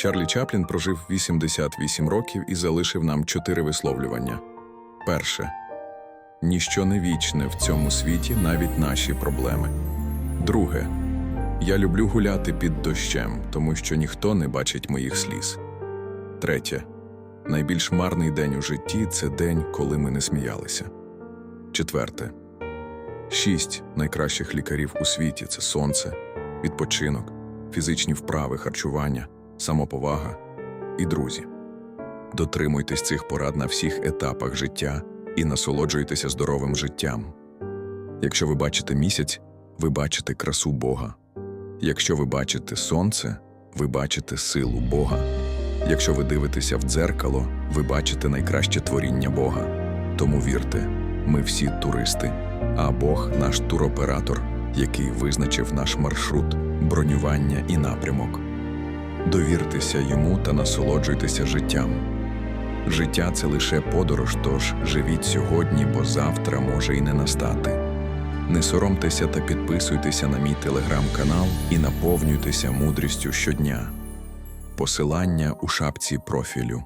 Чарлі Чаплін прожив 88 років і залишив нам чотири висловлювання. Перше. Ніщо не вічне в цьому світі, навіть наші проблеми. Друге. Я люблю гуляти під дощем, тому що ніхто не бачить моїх сліз. Третє. Найбільш марний день у житті це день, коли ми не сміялися. Четверте. Шість найкращих лікарів у світі це сонце, відпочинок, фізичні вправи, харчування, самоповага і друзі. Дотримуйтесь цих порад на всіх етапах життя і насолоджуйтеся здоровим життям. Якщо ви бачите місяць, ви бачите красу Бога. Якщо ви бачите сонце, ви бачите силу Бога. Якщо ви дивитеся в дзеркало, ви бачите найкраще творіння Бога. Тому вірте, ми всі туристи, а Бог наш туроператор, який визначив наш маршрут, бронювання і напрямок. Довіртеся йому та насолоджуйтеся життям. Життя це лише подорож, тож живіть сьогодні, бо завтра може і не настати. Не соромтеся та підписуйтеся на мій телеграм-канал і наповнюйтеся мудрістю щодня. Посилання у шапці профілю.